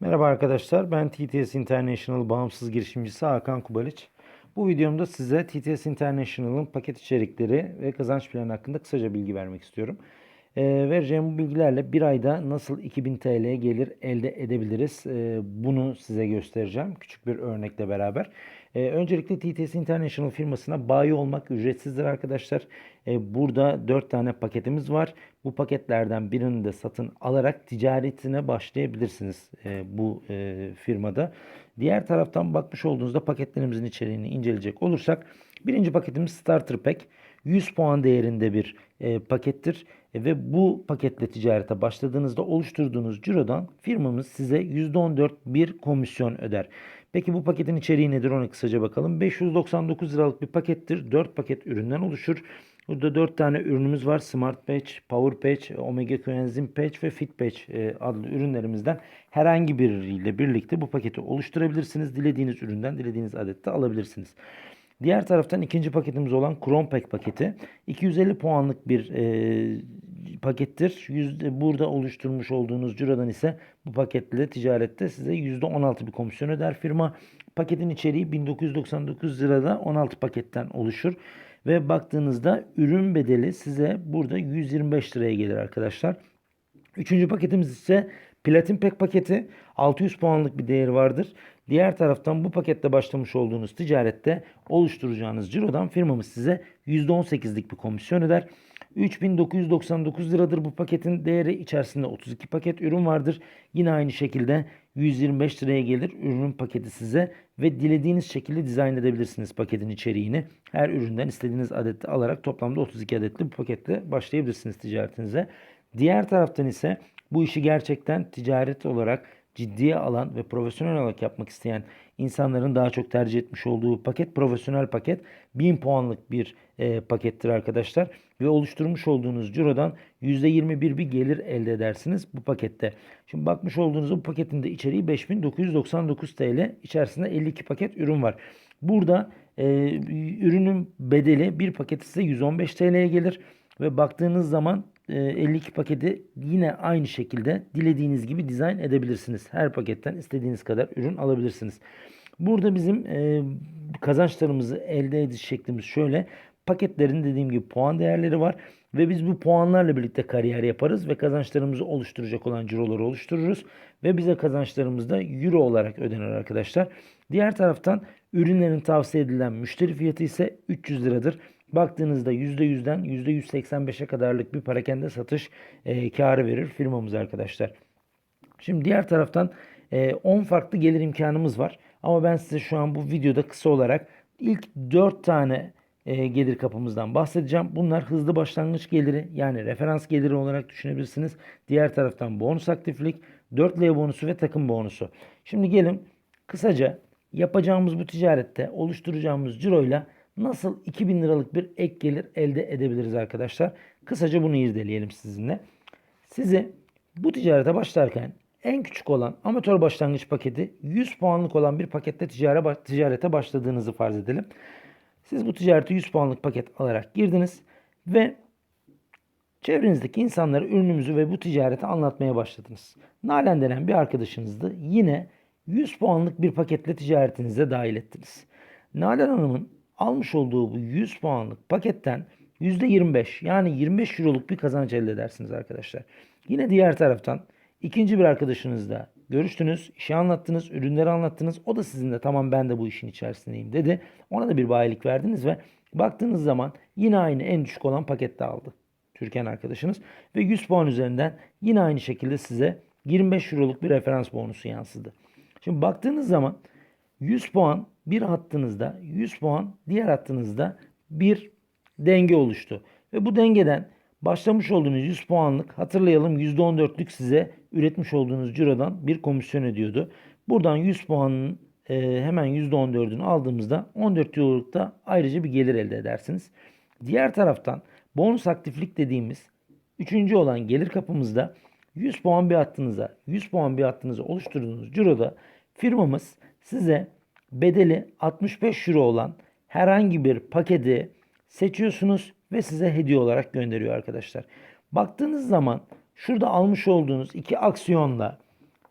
Merhaba arkadaşlar, ben TTS International bağımsız girişimcisi Hakan Kubaliç. Bu videomda size TTS International'ın paket içerikleri ve kazanç planı hakkında kısaca bilgi vermek istiyorum. Ee, vereceğim bu bilgilerle bir ayda nasıl 2000 TL gelir elde edebiliriz ee, bunu size göstereceğim küçük bir örnekle beraber. Ee, öncelikle TTS International firmasına bayi olmak ücretsizdir arkadaşlar. Ee, burada 4 tane paketimiz var. Bu paketlerden birini de satın alarak ticaretine başlayabilirsiniz e, bu e, firmada. Diğer taraftan bakmış olduğunuzda paketlerimizin içeriğini inceleyecek olursak birinci paketimiz Starter Pack. 100 puan değerinde bir e, pakettir E, ve bu paketle ticarete başladığınızda oluşturduğunuz cirodan firmamız size %14 bir komisyon öder. Peki bu paketin içeriği nedir onu kısaca bakalım. 599 liralık bir pakettir. 4 paket üründen oluşur. Burada 4 tane ürünümüz var. Smart Patch, Power Patch, Omega Coenzym Patch ve Fit Patch e, adlı ürünlerimizden herhangi biriyle birlikte bu paketi oluşturabilirsiniz. Dilediğiniz üründen dilediğiniz adette alabilirsiniz. Diğer taraftan ikinci paketimiz olan Chrome Pack paketi. 250 puanlık bir e, pakettir. Yüzde, burada oluşturmuş olduğunuz cirodan ise bu paketle ticarette size %16 bir komisyon öder firma. Paketin içeriği 1999 lirada 16 paketten oluşur. Ve baktığınızda ürün bedeli size burada 125 liraya gelir arkadaşlar. Üçüncü paketimiz ise Platin Pack paketi 600 puanlık bir değeri vardır. Diğer taraftan bu pakette başlamış olduğunuz ticarette oluşturacağınız cirodan firmamız size %18'lik bir komisyon öder. 3999 liradır bu paketin değeri. içerisinde 32 paket ürün vardır. Yine aynı şekilde 125 liraya gelir ürünün paketi size ve dilediğiniz şekilde dizayn edebilirsiniz paketin içeriğini. Her üründen istediğiniz adeti alarak toplamda 32 adetli bu paketle başlayabilirsiniz ticaretinize. Diğer taraftan ise bu işi gerçekten ticaret olarak ciddiye alan ve profesyonel olarak yapmak isteyen insanların daha çok tercih etmiş olduğu paket profesyonel paket 1000 puanlık bir e, pakettir arkadaşlar ve oluşturmuş olduğunuz cirodan %21 bir gelir elde edersiniz bu pakette. Şimdi bakmış olduğunuz bu paketin de içeriği 5999 TL içerisinde 52 paket ürün var. Burada e, ürünün bedeli bir paketi size 115 TL'ye gelir ve baktığınız zaman 52 paketi yine aynı şekilde dilediğiniz gibi dizayn edebilirsiniz. Her paketten istediğiniz kadar ürün alabilirsiniz. Burada bizim e, kazançlarımızı elde ediş şeklimiz şöyle. Paketlerin dediğim gibi puan değerleri var. Ve biz bu puanlarla birlikte kariyer yaparız ve kazançlarımızı oluşturacak olan ciroları oluştururuz. Ve bize kazançlarımız da euro olarak ödenir arkadaşlar. Diğer taraftan ürünlerin tavsiye edilen müşteri fiyatı ise 300 liradır. Baktığınızda %100'den %185'e kadarlık bir parakende satış e, karı verir firmamız arkadaşlar. Şimdi diğer taraftan e, 10 farklı gelir imkanımız var. Ama ben size şu an bu videoda kısa olarak ilk 4 tane e, gelir kapımızdan bahsedeceğim. Bunlar hızlı başlangıç geliri yani referans geliri olarak düşünebilirsiniz. Diğer taraftan bonus aktiflik, 4L bonusu ve takım bonusu. Şimdi gelin kısaca yapacağımız bu ticarette oluşturacağımız ciroyla nasıl 2000 liralık bir ek gelir elde edebiliriz arkadaşlar? Kısaca bunu irdeleyelim sizinle. Size bu ticarete başlarken en küçük olan amatör başlangıç paketi 100 puanlık olan bir pakette ticarete başladığınızı farz edelim. Siz bu ticarete 100 puanlık paket alarak girdiniz ve çevrenizdeki insanlara ürünümüzü ve bu ticareti anlatmaya başladınız. Nalan denen bir arkadaşınızdı. Yine 100 puanlık bir paketle ticaretinize dahil ettiniz. Nalan Hanım'ın almış olduğu bu 100 puanlık paketten %25 yani 25 euroluk bir kazanç elde edersiniz arkadaşlar. Yine diğer taraftan ikinci bir arkadaşınızla görüştünüz, işi anlattınız, ürünleri anlattınız. O da sizinle tamam ben de bu işin içerisindeyim dedi. Ona da bir bayilik verdiniz ve baktığınız zaman yine aynı en düşük olan pakette aldı. Türkan arkadaşınız ve 100 puan üzerinden yine aynı şekilde size 25 euroluk bir referans bonusu yansıdı. Şimdi baktığınız zaman 100 puan bir hattınızda 100 puan diğer hattınızda bir denge oluştu. Ve bu dengeden başlamış olduğunuz 100 puanlık hatırlayalım %14'lük size üretmiş olduğunuz cirodan bir komisyon ediyordu. Buradan 100 puanın e, hemen %14'ünü aldığımızda 14 eurolukta ayrıca bir gelir elde edersiniz. Diğer taraftan bonus aktiflik dediğimiz üçüncü olan gelir kapımızda 100 puan bir hattınıza 100 puan bir hattınıza oluşturduğunuz ciroda firmamız size bedeli 65 euro olan herhangi bir paketi seçiyorsunuz ve size hediye olarak gönderiyor arkadaşlar. Baktığınız zaman şurada almış olduğunuz iki aksiyonla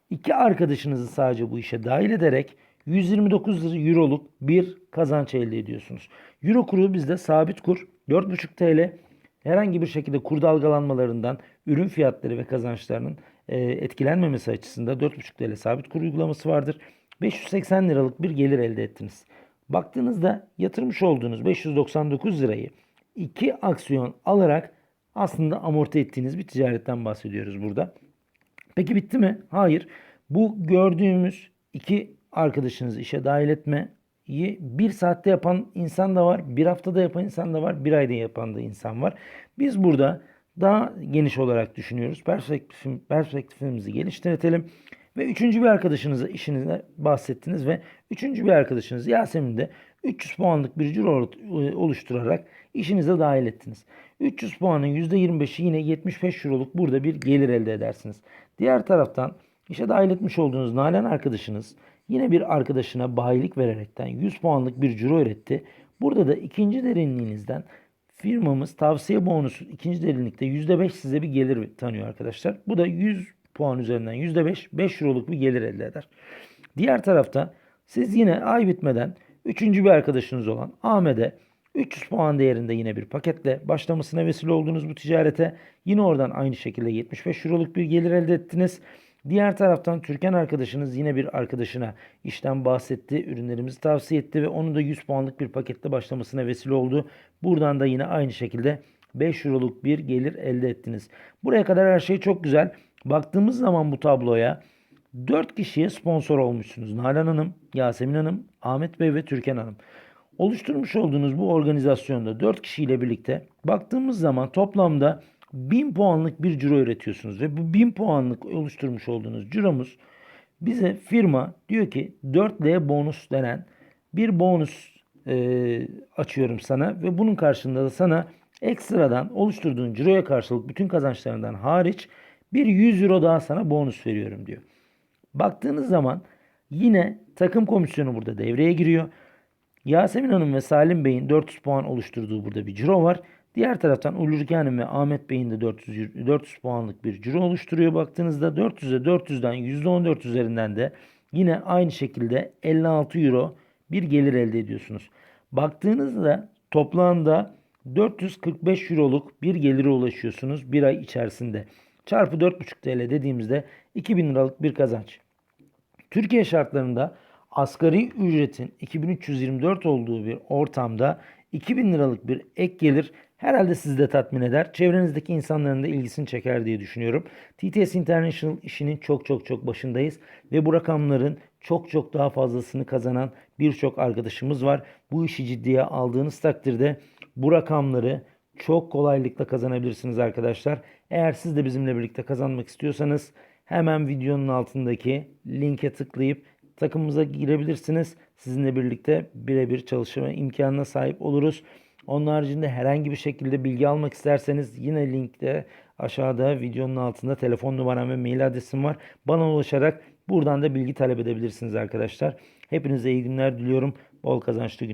iki arkadaşınızı sadece bu işe dahil ederek 129 euroluk bir kazanç elde ediyorsunuz. Euro kuru bizde sabit kur 4,5 TL. Herhangi bir şekilde kur dalgalanmalarından ürün fiyatları ve kazançlarının etkilenmemesi açısından 4,5 TL sabit kur uygulaması vardır. 580 liralık bir gelir elde ettiniz. Baktığınızda yatırmış olduğunuz 599 lirayı iki aksiyon alarak aslında amorti ettiğiniz bir ticaretten bahsediyoruz burada. Peki bitti mi? Hayır. Bu gördüğümüz iki arkadaşınızı işe dahil etmeyi bir saatte yapan insan da var, bir haftada yapan insan da var, bir ayda yapan da insan var. Biz burada daha geniş olarak düşünüyoruz. Perspektifim, perspektifimizi geliştirelim. Ve üçüncü bir arkadaşınızı işinize bahsettiniz ve üçüncü bir arkadaşınız Yasemin de 300 puanlık bir ciro oluşturarak işinize dahil ettiniz. 300 puanın %25'i yine 75 euroluk burada bir gelir elde edersiniz. Diğer taraftan işe dahil etmiş olduğunuz Nalan arkadaşınız yine bir arkadaşına bayilik vererekten 100 puanlık bir ciro üretti. Burada da ikinci derinliğinizden firmamız tavsiye bonusu ikinci derinlikte %5 size bir gelir tanıyor arkadaşlar. Bu da 100 puan üzerinden %5 5 euroluk bir gelir elde eder. Diğer tarafta siz yine ay bitmeden üçüncü bir arkadaşınız olan Ahmet'e 300 puan değerinde yine bir paketle başlamasına vesile oldunuz bu ticarete. Yine oradan aynı şekilde 75 euroluk bir gelir elde ettiniz. Diğer taraftan Türkan arkadaşınız yine bir arkadaşına işten bahsetti, ürünlerimizi tavsiye etti ve onun da 100 puanlık bir pakette başlamasına vesile oldu. Buradan da yine aynı şekilde 5 euroluk bir gelir elde ettiniz. Buraya kadar her şey çok güzel. Baktığımız zaman bu tabloya 4 kişiye sponsor olmuşsunuz. Nalan Hanım, Yasemin Hanım, Ahmet Bey ve Türkan Hanım. Oluşturmuş olduğunuz bu organizasyonda 4 kişiyle birlikte baktığımız zaman toplamda 1000 puanlık bir ciro üretiyorsunuz. Ve bu 1000 puanlık oluşturmuş olduğunuz ciromuz bize firma diyor ki 4L bonus denen bir bonus e, açıyorum sana ve bunun karşılığında da sana ekstradan oluşturduğun ciroya karşılık bütün kazançlarından hariç bir 100 euro daha sana bonus veriyorum diyor. Baktığınız zaman yine takım komisyonu burada devreye giriyor. Yasemin Hanım ve Salim Bey'in 400 puan oluşturduğu burada bir ciro var. Diğer taraftan Ulrike Hanım ve Ahmet Bey'in de 400, 400 puanlık bir ciro oluşturuyor. Baktığınızda 400'e 400'den %14 üzerinden de yine aynı şekilde 56 euro bir gelir elde ediyorsunuz. Baktığınızda toplamda 445 euroluk bir gelire ulaşıyorsunuz bir ay içerisinde. Çarpı 4,5 TL dediğimizde 2000 liralık bir kazanç. Türkiye şartlarında asgari ücretin 2324 olduğu bir ortamda 2000 liralık bir ek gelir herhalde sizi de tatmin eder. Çevrenizdeki insanların da ilgisini çeker diye düşünüyorum. TTS International işinin çok çok çok başındayız ve bu rakamların çok çok daha fazlasını kazanan birçok arkadaşımız var. Bu işi ciddiye aldığınız takdirde bu rakamları çok kolaylıkla kazanabilirsiniz arkadaşlar. Eğer siz de bizimle birlikte kazanmak istiyorsanız hemen videonun altındaki linke tıklayıp takımımıza girebilirsiniz. Sizinle birlikte birebir çalışma imkanına sahip oluruz. Onun haricinde herhangi bir şekilde bilgi almak isterseniz yine linkte aşağıda videonun altında telefon numaram ve mail adresim var. Bana ulaşarak buradan da bilgi talep edebilirsiniz arkadaşlar. Hepinize iyi günler diliyorum. Bol kazançlı günler.